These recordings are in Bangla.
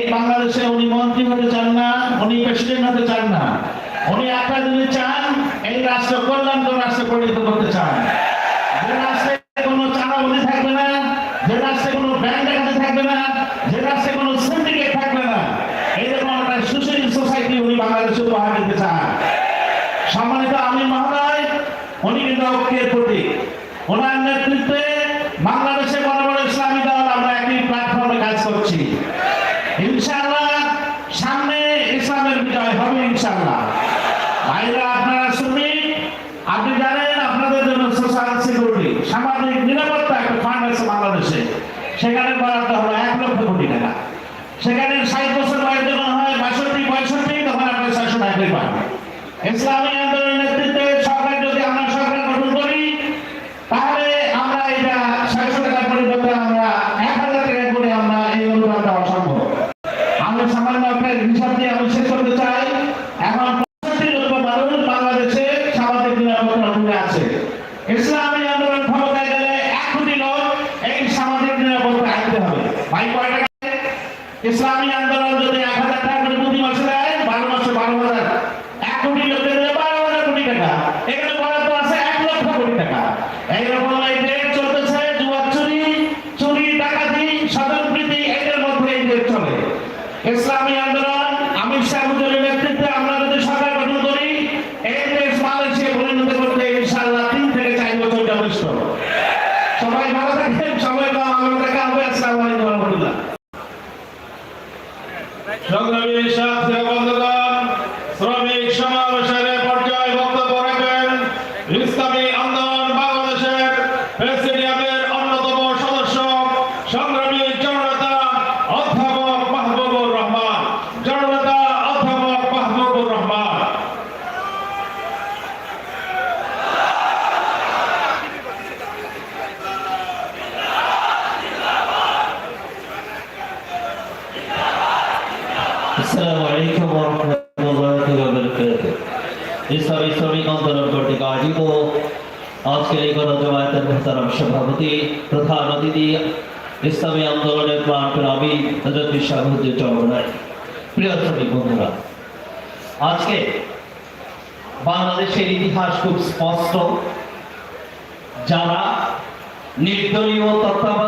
এই বাংলাদেশে উনি মন্ত্রী হতে চান না, উনি প্রেসিডেন্ট হতে চান না। উনি একটা জিনিস চান, এই রাষ্ট্র কল্যাণকর রাষ্ট্র পরিণত করতে চান। থাকবে না, যে কোনো ব্যাংক থাকবে না, যে কোনো থাকবে না একটা সোসাইটি উনি চান। আমি ওনার নেতৃত্বে বাংলাদেশে বড় বড় ইসলামী দল আমরা একই প্ল্যাটফর্মে কাজ করছি। ইনশাআল্লাহ সামনে ইসলামের বিজয় হবে ইনশাআল্লাহ। ভাইরা, আপনারা শ্রমিক, আপনি জানেন আপনাদের জন্য সোশ্যাল সিকিউরিটি, সামাজিক নিরাপত্তা একটা ফান্ড আছে বাংলাদেশে। সেখানে বরাদ্দ হলো এক লক্ষ কোটি টাকা। সেখানে ষাট বছর বয়স যখন হয়, বাষট্টি, পঁয়ষট্টি, তখন আপনি ছয়শো টাকা পাবেন। ইসলামী আন্দোলনের নেতৃত্বে সরকার যদি আমরা সরকার গঠন করি তাহলে আমরা এটা ছয়শো টাকার পরিবর্তে আমরা এক হাজার টাকা করে আমরা এই অনুদান দেওয়া সম্ভব আমি সামান্য একটা হিসাব দিয়ে আমি শেষ করতে চাই এখন পঁয়ষট্টি লক্ষ মানুষ বাংলাদেশে সামাজিক নিরাপত্তা অধীনে আছে ইসলামী আন্দোলন ক্ষমতায় গেলে এক কোটি লোক এই সামাজিক নিরাপত্তা আনতে হবে ভাই কয় টাকা ইসলামী আন্দোলন যদি এক হাজার টাকা করে প্রতি মাসে দেয়, বারো মাসে বারো হাজার। এক কোটি লোকের বারো হাজার কোটি টাকা। এখানে বরাদ্দ আছে এক লক্ষ কোটি টাকা। এইরকম এই ডেট চলতেছে জুয়ার চুরি চুরি, ডাকাতি স্বজনপ্রীতি এদের মধ্যে এই ডেট চলে। ইসলামী আন্দোলন, আমির শাহ নেতৃত্বে আমরা যদি সরকার গঠন করি, এই দেশ মালয়েশিয়া পরিণত করতে ইনশাআল্লাহ তিন থেকে চার বছর যথেষ্ট। সবাই ভালো থাকেন সবাই ভালো দেখা হবে আসসালামু আলাইকুম ওয়া রাহমাতুল্লাহ সংগ্রামী সাথী বন্ধুগণ শ্রমিক সমাবেশের পর্যায়ে বক্তব্য রাখবেন ইসলামী আন্দোলন বাংলাদেশের প্রেসিডিয়ামের অন্যতম সদস্য সংগ্রামী জননেতা অধ্যাপক মাহবুবুর রহমান জননেতা অধ্যাপক মাহবুবুর রহমান আসসালামু আলাইকুম ওয়া রাহমাতুল্লাহি ওয়া বারাকাতুহু। ইসলামী শ্রমিক আন্দোলন কর্তৃক আয়োজিত আজকের এই গণজমায়েতের মোহতারাম সভাপতি প্রধান অতিথি, ইসলামী আন্দোলনের প্রাণ আমি হজরত শাহুদ্দিন চরমনাই প্রিয় শ্রমিক বন্ধুরা, আজকে বাংলাদেশের ইতিহাস খুব স্পষ্ট। যারা নির্দলীয় তত্ত্বাবধায়ক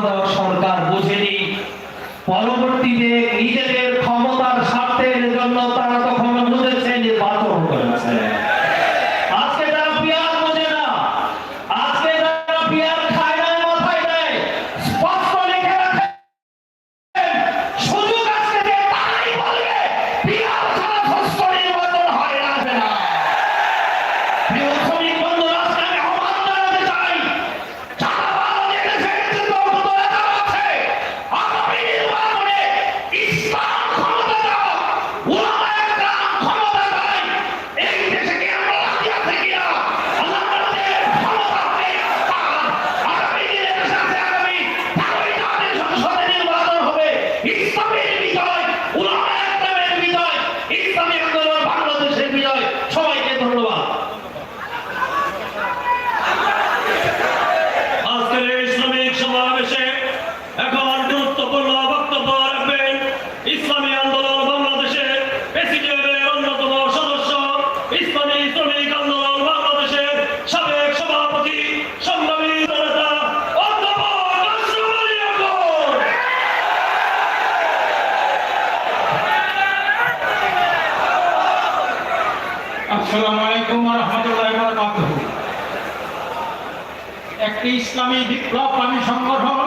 একটি ইসলামী বিপ্লবকামী সংগঠন,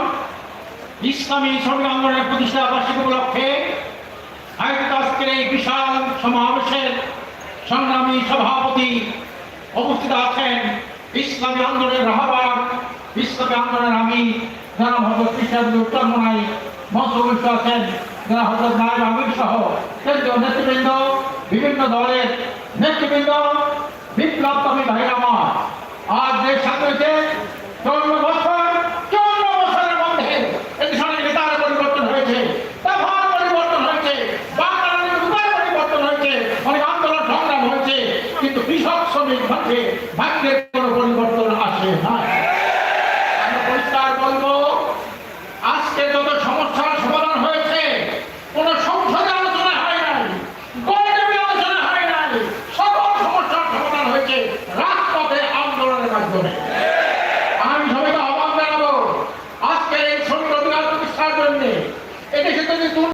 ইসলামী শ্রমিক আন্দোলনের প্রতিষ্ঠা বার্ষিক উপলক্ষে আজকের এই বিশাল সমাবেশের সংগ্রামী সভাপতি উপস্থিত আছেন ইসলামী আন্দোলনের রাহবার, ইসলামী আন্দোলনের আমি যারা হজরত কৃষ্ণ উত্তরমনাই মঞ্চ উপস্থিত আছেন যারা হজরত নায়ব আমির সহ কেন্দ্রীয় নেতৃবৃন্দ, বিভিন্ন দলের নেতৃবৃন্দ, বিপ্লবকামী ভাইরা আমার। আজ দেশ সাথে চল্ল বছর চল্ল বছরের মধ্যে এই সরকারে তার পরিবর্তন হয়েছে তার পরিবর্তন হয়েছে, বাংলাদেশের উপায় পরিবর্তন হয়েছে, অনেক আন্দোলন সংগ্রাম হয়েছে, কিন্তু কৃষক শ্রমিক মধ্যে ভাগ্যের কোনো পরিবর্তন আসে না আমরা পরিষ্কার বলব, আজকে যত সমস্যার সমাধান হয়েছে, কোনো সংসদে আলোচনা হয় নাই গণদেবী আলোচনা হয় নাই, সকল সমস্যার সমাধান হয়েছে রাজপথে আন্দোলনের মাধ্যমে। সবাইকে আহ্বান